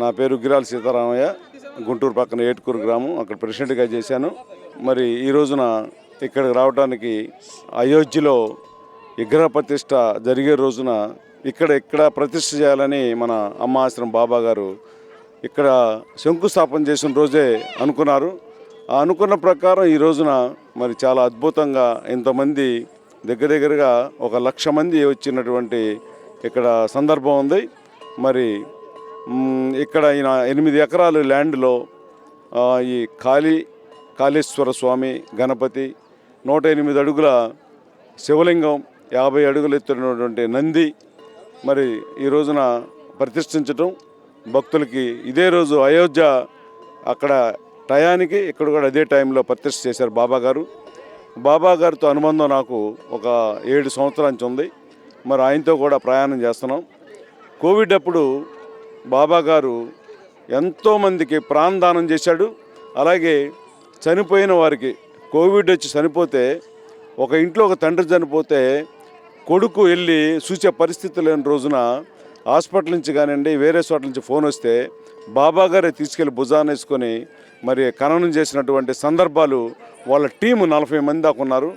నా పేరు గిరాల సీతారామయ్య గుంటూరు పక్కన ఏటుకూరు గ్రామం. అక్కడ ప్రెసిడెంట్గా చేశాను. మరి ఈ రోజున ఇక్కడికి రావడానికి అయోధ్యలో విగ్రహ ప్రతిష్ట జరిగే రోజున ఇక్కడ ఇక్కడ ప్రతిష్ట చేయాలని మన అమ్మ ఆశ్రమం బాబా గారు ఇక్కడ శంకుస్థాపన చేసిన రోజే అనుకున్నారు. ఆ అనుకున్న ప్రకారం ఈ రోజున మరి చాలా అద్భుతంగా ఇంతమంది దగ్గర దగ్గరగా ఒక లక్ష మంది వచ్చినటువంటి ఇక్కడ సందర్భం ఉంది. మరి ఇక్కడ ఈయన ఎనిమిది ఎకరాలు ల్యాండ్లో ఈ కాళీ కాళేశ్వర స్వామి గణపతి నూట ఎనిమిది అడుగుల శివలింగం యాభై అడుగులు ఎత్తున్నటువంటి నంది మరి ఈ రోజున ప్రతిష్ఠించడం భక్తులకి ఇదే రోజు అయోధ్య అక్కడ టయానికి ఇక్కడ కూడా అదే టైంలో ప్రతిష్ఠ చేశారు బాబా గారు. బాబా గారితో అనుబంధం నాకు ఒక ఏడు సంవత్సరాల నుంచి ఉంది. మరి ఆయనతో కూడా ప్రయాణం చేస్తున్నాం. కోవిడ్ అప్పుడు బాబా గారు ఎంతోమందికి ప్రాణదానం చేశాడు. అలాగే చనిపోయిన వారికి కోవిడ్ వచ్చి చనిపోతే ఒక ఇంట్లో ఒక తండ్రి చనిపోతే కొడుకు వెళ్ళి చూసే పరిస్థితి లేని రోజున హాస్పిటల్ నుంచి కానివ్వండి వేరే చోట్ల నుంచి ఫోన్ వస్తే బాబా గారే తీసుకెళ్ళి భుజాన్ని వేసుకొని మరి ఖననం చేసినటువంటి సందర్భాలు వాళ్ళ టీము నలభై మంది దాకా ఉన్నారు.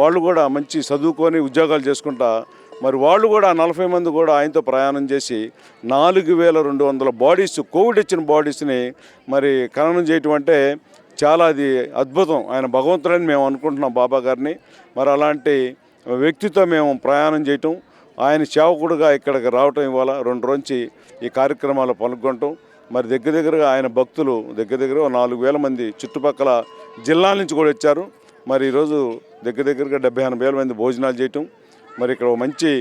వాళ్ళు కూడా మంచి చదువుకొని ఉద్యోగాలు చేసుకుంటా మరి వాళ్ళు కూడా నలభై మంది కూడా ఆయనతో ప్రయాణం చేసి నాలుగు వేల రెండు వందల బాడీస్ కోవిడ్ ఇచ్చిన బాడీస్ని మరి ఖననం చేయటం అంటే చాలా అది అద్భుతం. ఆయన భగవంతుడని మేము అనుకుంటున్నాం బాబా గారిని. మరి అలాంటి వ్యక్తితో మేము ప్రయాణం చేయటం ఆయన సేవకుడుగా ఇక్కడికి రావటం ఇవాళ రెండు రోజు ఈ కార్యక్రమాలు పాల్గొనటం. మరి దగ్గర దగ్గరగా ఆయన భక్తులు దగ్గర దగ్గర నాలుగు వేల మంది చుట్టుపక్కల జిల్లాల నుంచి కూడా వచ్చారు. మరి ఈరోజు దగ్గర దగ్గరగా డెబ్బై ఎనభై వేల మంది భోజనాలు చేయటం మరి ఇక్కడ మంచి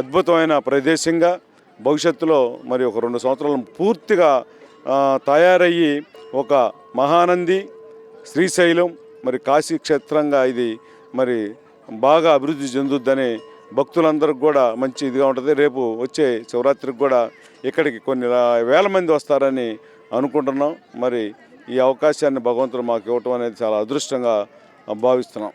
అద్భుతమైన ప్రదేశంగా భవిష్యత్తులో మరి ఒక రెండు సంవత్సరాలు పూర్తిగా తయారయ్యి ఒక మహానంది శ్రీశైలం మరి కాశీ క్షేత్రంగా ఇది మరి బాగా అభివృద్ధి చెందుద్దని భక్తులందరికి కూడా మంచి ఇదిగా ఉంటుంది. రేపు వచ్చే శివరాత్రికి కూడా ఇక్కడికి కొన్ని వేల మంది వస్తారని అనుకుంటున్నాం. మరి ఈ అవకాశాన్ని భగవంతుడు మాకు ఇవ్వటం అనేది చాలా అదృష్టంగా భావిస్తున్నాం.